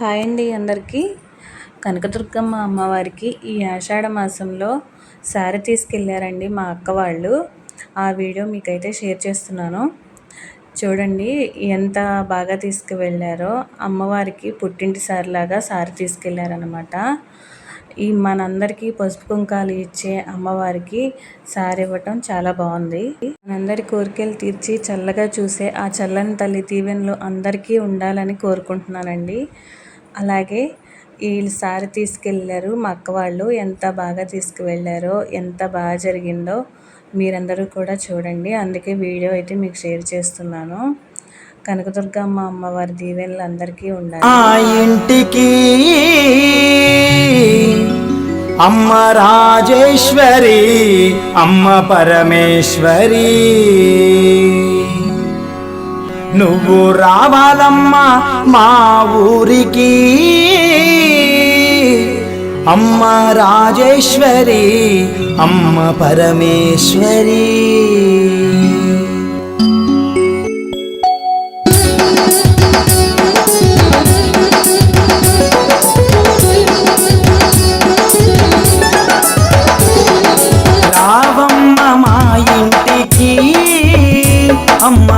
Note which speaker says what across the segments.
Speaker 1: Hi అండి అందరికీ. కనకదుర్గమ్మ అమ్మవారికి ఈ ఆషాఢ మాసంలో శారీ తీసుకెళ్ళారండి మా అక్క వాళ్ళు. ఆ వీడియో మీకైతే షేర్ చేస్తున్నాను. చూడండి ఎంత బాగా తీసుకువెళ్ళారో. అమ్మవారికి పుట్టింటి సారిలాగా సారీ తీసుకెళ్ళారనమాట ఈ మనందరికీ పసుపు కుంకాలు ఇచ్చే అమ్మవారికి సారీ ఇవ్వటం చాలా బాగుంది. మనందరి కోరికలు తీర్చి చల్లగా చూసే ఆ చల్లని తల్లి దీవెనలు అందరికీ ఉండాలని కోరుకుంటున్నానండి. అలాగే వీళ్ళు సారి తీసుకెళ్ళారు మా అక్క వాళ్ళు ఎంత బాగా తీసుకువెళ్ళారో ఎంత బాగా జరిగిందో మీరందరూ కూడా చూడండి. అందుకే వీడియో అయితే మీకు షేర్ చేస్తున్నాను. కనకదుర్గమ్మ అమ్మవారి దీవెనలు అందరికీ ఉండాలి.
Speaker 2: ఆ ఇంటికి అమ్మ రాజేశ్వరి అమ్మ పరమేశ్వరి. నువ్వు రావాలమ్మా మా ఊరికి. అమ్మ రాజేశ్వరి అమ్మ పరమేశ్వరి. రావమ్మ మా ఇంటికి అమ్మ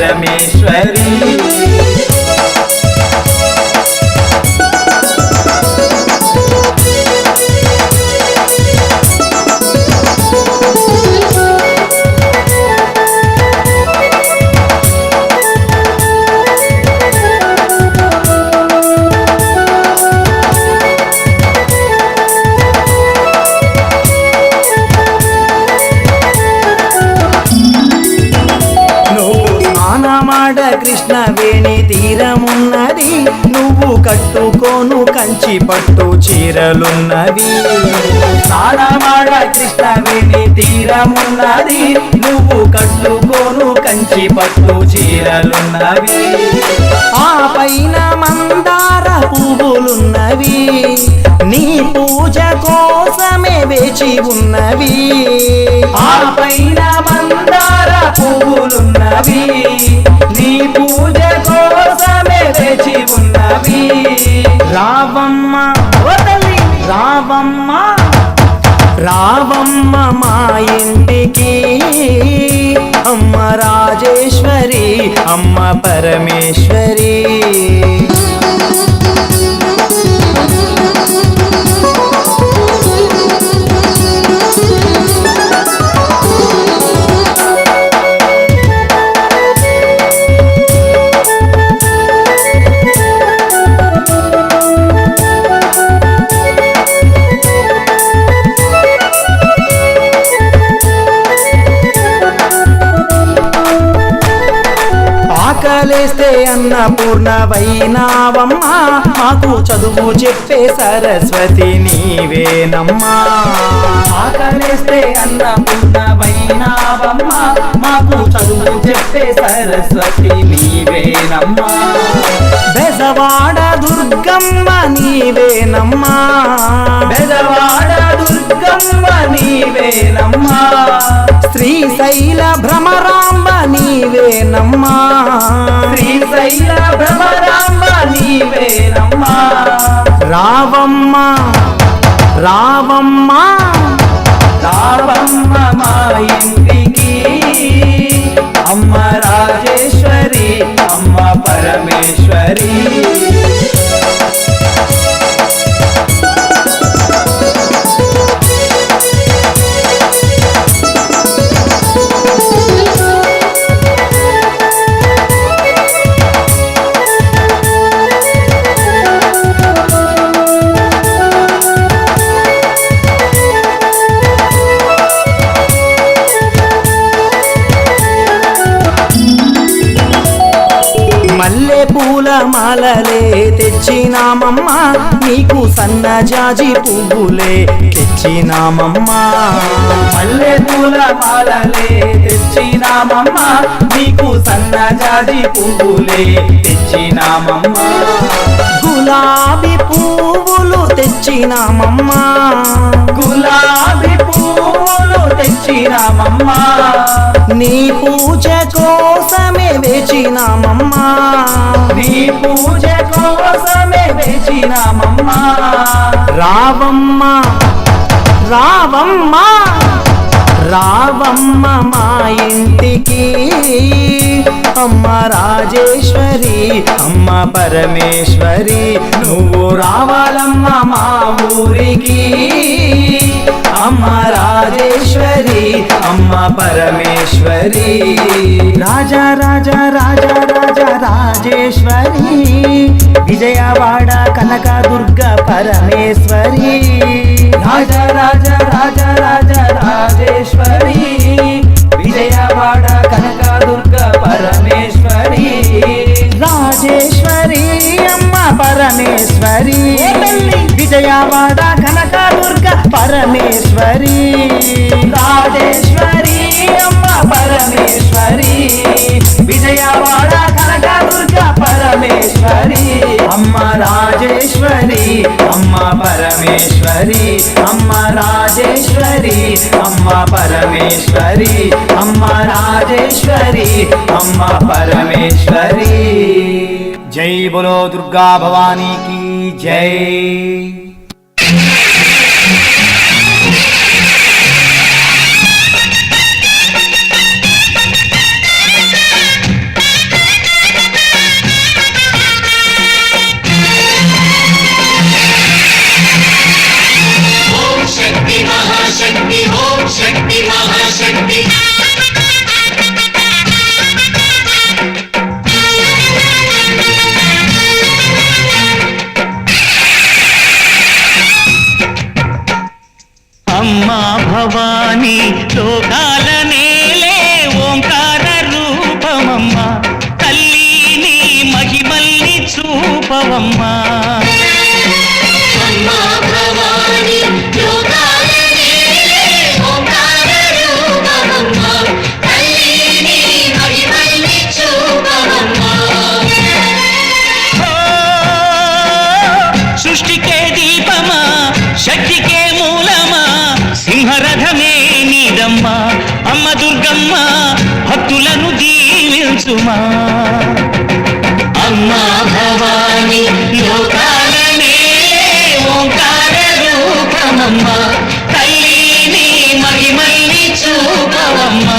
Speaker 2: పరమేశ్వరి స్నానమాడ కృష్ణ వేణి తీరమున్నది. నువ్వు కట్టుకోను కంచి పట్టు చీరలున్నవి స్నానమాడ కృష్ణ వేణి తీరమున్నది. నువ్వు కట్టుకోను కంచి పట్టు చీరలున్నవి. ఆ పైన పువ్వులున్నవి. నీ పూజ కోసమే వేచి ఉన్నవి. ఆ పైన మందార పువ్వులున్నవి. నీ పూజ కోసమే వేచి ఉన్నవి. రావమ్మ రావమ్మ రావమ్మ మా ఇంటికి. అమ్మ రాజేశ్వరి అమ్మ పరమేశ్వరి. లేస్తే అన్న పూర్ణవైనావమ్మా. మాకు చదువు చెప్పే సరస్వతి నీవేనమ్మా. ఆకలేస్తే అన్నపూర్ణవైనావమ్మా మాకు చదువు చెప్పే సరస్వతి నీవేనమ్మా. బెజవాడ దుర్గమ్మ నీవేనమ్మా. బెజవాడ దుర్గమ్మ నీవేనమ్మా. శ్రీశైల భ్రమరాంబ నీవేనమ్మా. రామమ్మ. రామమ్మ మా ఇంటికి. అమ్మ రాజేశ్వరి అమ్మ పరమేశ్వరి. మల్లె తెచ్చినామమ్మా నీకు సన్నజాజి పువ్వులే తెచ్చినామమ్మా. మల్లె పూల మాలలే తెచ్చినామమ్మా నీకు సన్నజాజి పువ్వులే తెచ్చినామమ్మా. గులాబీ పువ్వులు తెచ్చినామమ్మా. గులాబీ పువ్వులు తెచ్చినామమ్మా. నీ పూజ కోసమే వేచినామమ్మా. నీ పూజ కోసమే తెచ్చినామమ్మా. రావమ్మ రావమ్మ రావమ్మ మా ఇంటికి. అమ్మ రాజేశ్వరి అమ్మ పరమేశ్వరి నువ్వు రావాలమ్మ మా ఊరికి. అమ్మ రా అమ్మ పరమేశ్వరి. రాజా రాజా రాజా రాజా రాజేశ్వరి. విజయవాడ కనక దుర్గ పరమేశ్వరి. రాజా రాజా రాజా రాజా రాజేశ్వరి. విజయవాడ కనక దుర్గ పరమేశ్వరి. రాజేశ్వరి అమ్మ పరమేశ్వరి. విజయవాడ కనక దుర్గ పరమేశ్వరి. రాజేశ్వరి అమ్మ పరమేశ్వరి. విజయవాడ కనక దుర్గ పరమేశ్వరి. అమ్మ రాజేశ్వరి అమ్మ పరమేశ్వరి. అమ్మ రాజేశ్వరి అమ్మ పరమేశ్వరి. అమ్మ రాజేశ్వరి అమ్మ పరమేశ్వరి. జై బోలో దుర్గా భవానీకి. జై
Speaker 3: అమ్మా భక్తులను దీవించుమా.
Speaker 4: అమ్మా భవాని
Speaker 3: లోకాల ఓంకార రూపమమ్మ. తల్లిని మహిమల్ని చూపవమ్మా.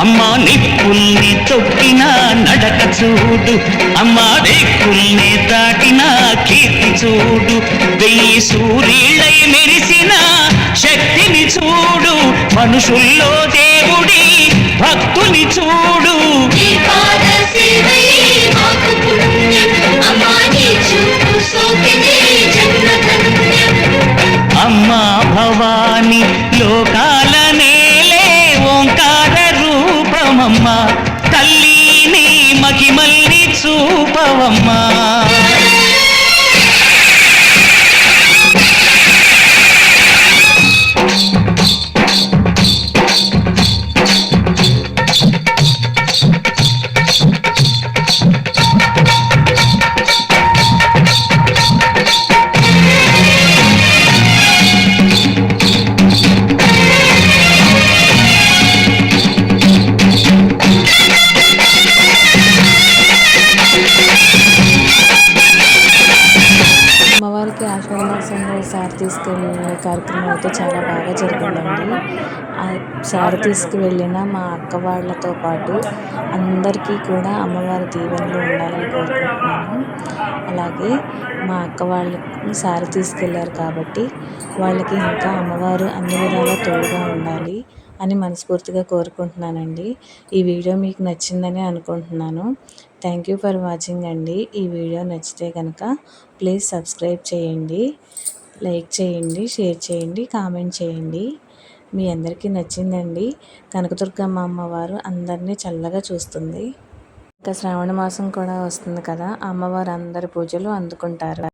Speaker 3: అమ్మా నిప్పుల్ని తొక్కిన నడక చూడు. అమ్మా రేకుల్ని దాటిన కీర్తి చూడు. వెయ్యి సూర్యులై మెరిసిన శక్తిని చూడు. మనుషుల్లో చూపవమ్మా
Speaker 1: బాగా జరిగిందండి. ఆ సారి తీసుకువెళ్ళిన మా అక్క వాళ్ళతో పాటు అందరికీ కూడా అమ్మవారి దీవెనలు ఉండాలని కోరుకుంటున్నాను. అలాగే మా అక్క వాళ్ళకి సారి తీసుకెళ్ళారు కాబట్టి వాళ్ళకి ఇంకా అమ్మవారు అన్ని విధాలా తోడుగా ఉండాలి అని మనస్ఫూర్తిగా కోరుకుంటున్నానండి. ఈ వీడియో మీకు నచ్చిందని అనుకుంటున్నాను. థ్యాంక్ యూ ఫర్ వాచింగ్ అండి. ఈ వీడియో నచ్చితే కనుక ప్లీజ్ సబ్స్క్రైబ్ చేయండి. లైక్ చేయండి షేర్ చేయండి కామెంట్ చేయండి. మీ అందరికీ నచ్చిందండి. కనకదుర్గమ్మ అమ్మవారు అందరినీ చల్లగా చూస్తుంది. ఇంకా శ్రావణ మాసం కూడా వస్తుంది కదా అమ్మవారు అందరి పూజలు అందుకుంటారు.